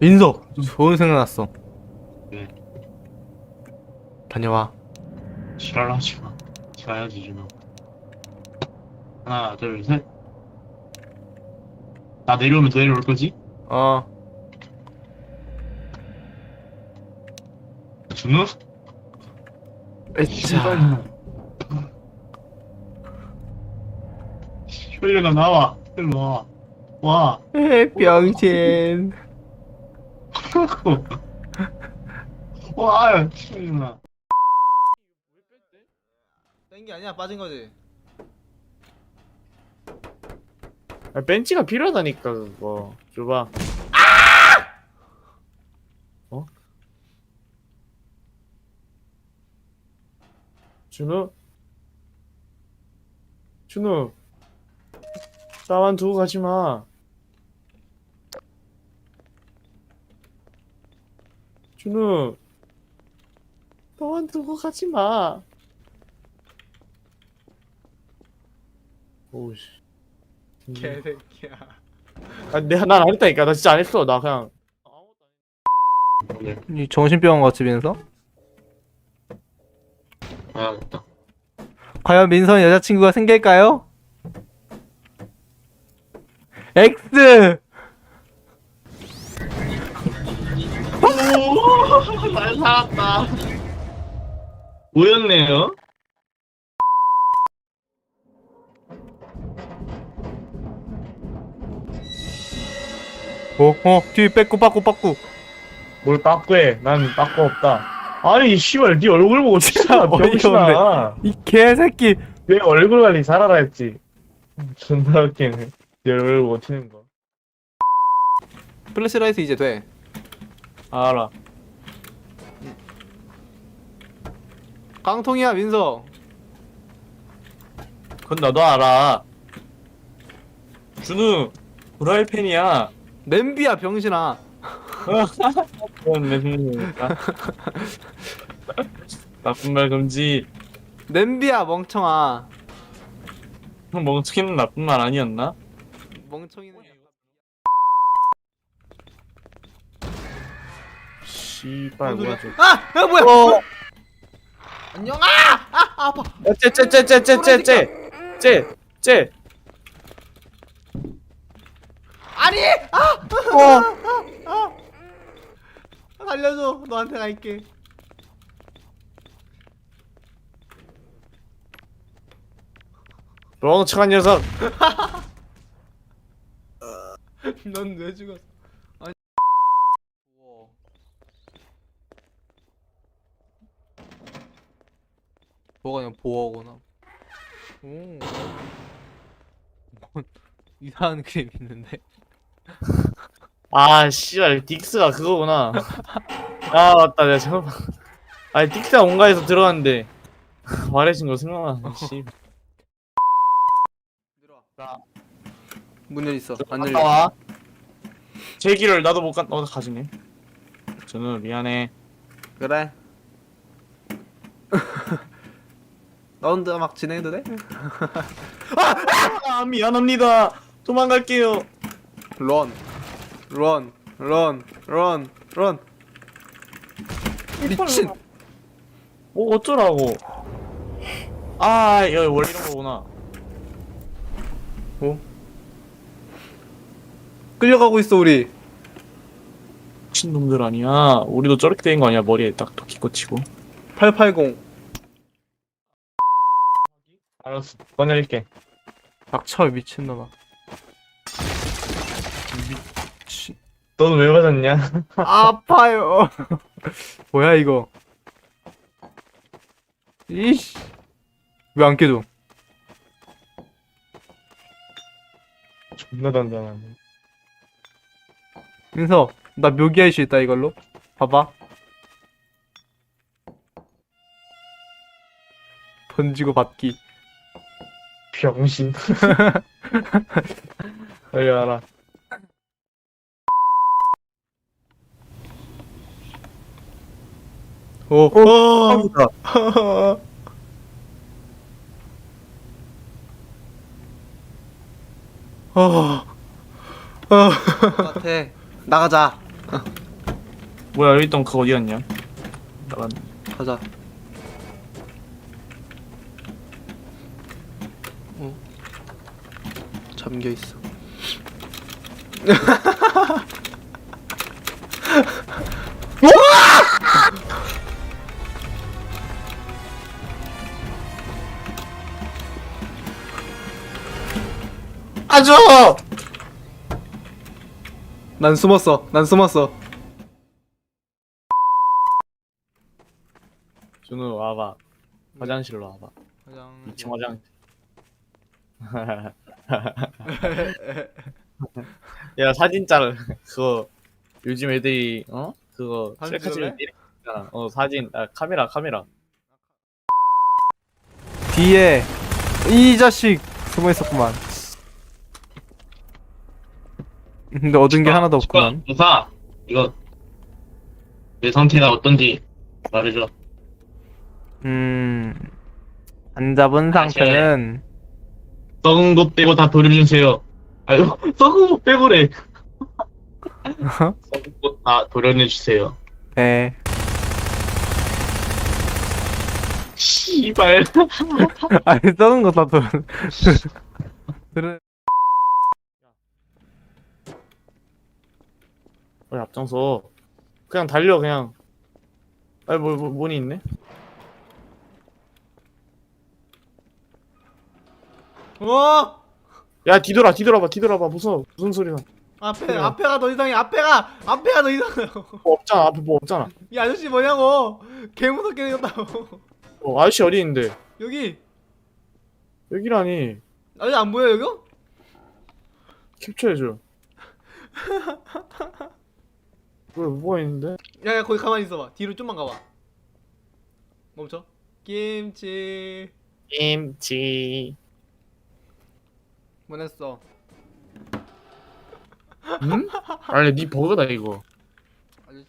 민석 좋은 생각 났어 네. 다녀와 지랄하지 마. 가야지 준호. 하나, 둘, 셋. 나 내려오면 더 내려올 거지? 어 준호? 으차 효율가 나와. 일로 와. 와. 에 병신 와, 효율아. 뺀게 아니야? 빠진 거지? 아, 벤치가 필요하다니까 그거. 줘봐. 어? 준우? 준우. 나만 두고 가지마 준우 나만 두고 가지 마 오우씨 개새끼야 아, 내가 난 안 했다니까. 나 진짜 안 했어. 나 그냥. 네. 이 정신병원 같이 민서? 가야겠다. 과연 민서는 여자친구가 생길까요? X 오, 잘 살았다. 뭐였네요? 어? 어? 뒤 뺏고 빠꾸 빠꾸 뭘 빠꾸해. 난 빠꾸 없다. 아니, 씨발, 네 얼굴 보고 진짜 병신아. 이 개새끼 내 얼굴 관리 잘하라 했지. 존나 웃기네. 네 얼굴 보고 튀는 거. 플래시라이트 이제 돼 알아. 깡통이야 민서 그건 나도 알아. 준우, 프라이팬이야. 냄비야 병신아 그건 매듭니까? 나쁜 말 금지. 냄비야 멍청아 멍청이는 나쁜 말 아니었나? 멍청이는 씨발, 뭔 뭐야, 소리야? 저. 아! 야 뭐야 어, 안녕 아! 아! 아파 쟤, 쟤, 쟤, 쟤, 쟤, 쟤, 쟤, 쟤, 쟤. 아니! 아! 어. 아! 살려줘 너한테 갈게 멍청한 녀석. 넌 왜 죽었어 아니 우와. 뭐가 그냥 보어구나 오 뭔 이상한 그림 있는데 아, 씨발, 딕스가 그거구나. 아, 맞다, 내가 잘못. 봤- 아니, 딕스가 온가에서 들어갔는데, 말해준 거 생각나네, 씨. 문 열려 있어 안 갔다 열려 와. 제 길을 나도 못 가, 어, 가지네. 저는 미안해. 그래 라운드 막 진행해도 돼? 아, 미안합니다. 도망갈게요. 런, 런, 런, 런, 런. 미친. 뭐, 어쩌라고. 아, 여기 원래 이런 거구나. 끌려가고 있어 우리. 미친 놈들 아니야. 우리도 저렇게 된 거 아니야. 머리에 딱 도끼 꽂히고. 880. 알았어. 꺼낼게. 닥쳐 미친놈아. 미친. 너는 왜 맞았냐? 아파요. 뭐야 이거? 이씨. 왜 안 깨져? 존나 단단하네. 민서, 나 묘기 할 수 있다 이걸로. 봐봐. 던지고 받기. 병신. 빨리 와라. 오. 오. 어. 어. 같아. 나가자. 뭐야 여기 있던 그거 어디 갔냐? 나간. 가자. 잠겨 있어. 아줘! 난 숨었어. 난 숨었어. 준우 와봐. 화장실로 와봐. 화장. 2층 화장. 야 사진 짤 그거 요즘 애들이 어 그거 사진 셀카 찍을래? 찍을 때 있잖아. 어 사진 아 카메라 카메라. 뒤에 이 자식 숨어 있었구만. 근데 얻은 게 하나도 없구만. 무사 이거 내 상태가 어떤지 말해줘. 음, 안 잡은 상태는 썩은 거 빼고 다 돌려주세요. 아유 썩은 거 빼고래. 썩은 거 다 돌려내주세요. 배. 씨발. 아니 썩은 거다 돈. 그래. 왜 앞장서? 그냥 달려 그냥. 아니 뭐, 뭐 뭐니 있네? 어! 야 뒤돌아 뒤돌아봐 뒤돌아봐 무슨 무슨 소리야? 앞에 그래. 앞에가 더 이상해. 앞에가 앞에가 더 이상해요. 뭐 없잖아 앞에 뭐 없잖아. 이 아저씨 뭐냐고. 개 무섭게 생겼다고. 어 아저씨 어디 있는데? 여기 여기라니 아저씨 안 보여 여기? 캡처해줘. 왜 뭐가 있는데? 야야 거기 가만히 있어봐. 뒤로 좀만 가봐. 멈춰. 김치. 김치. 보냈어. 응? 아니 네 버그다 이거. 아저씨.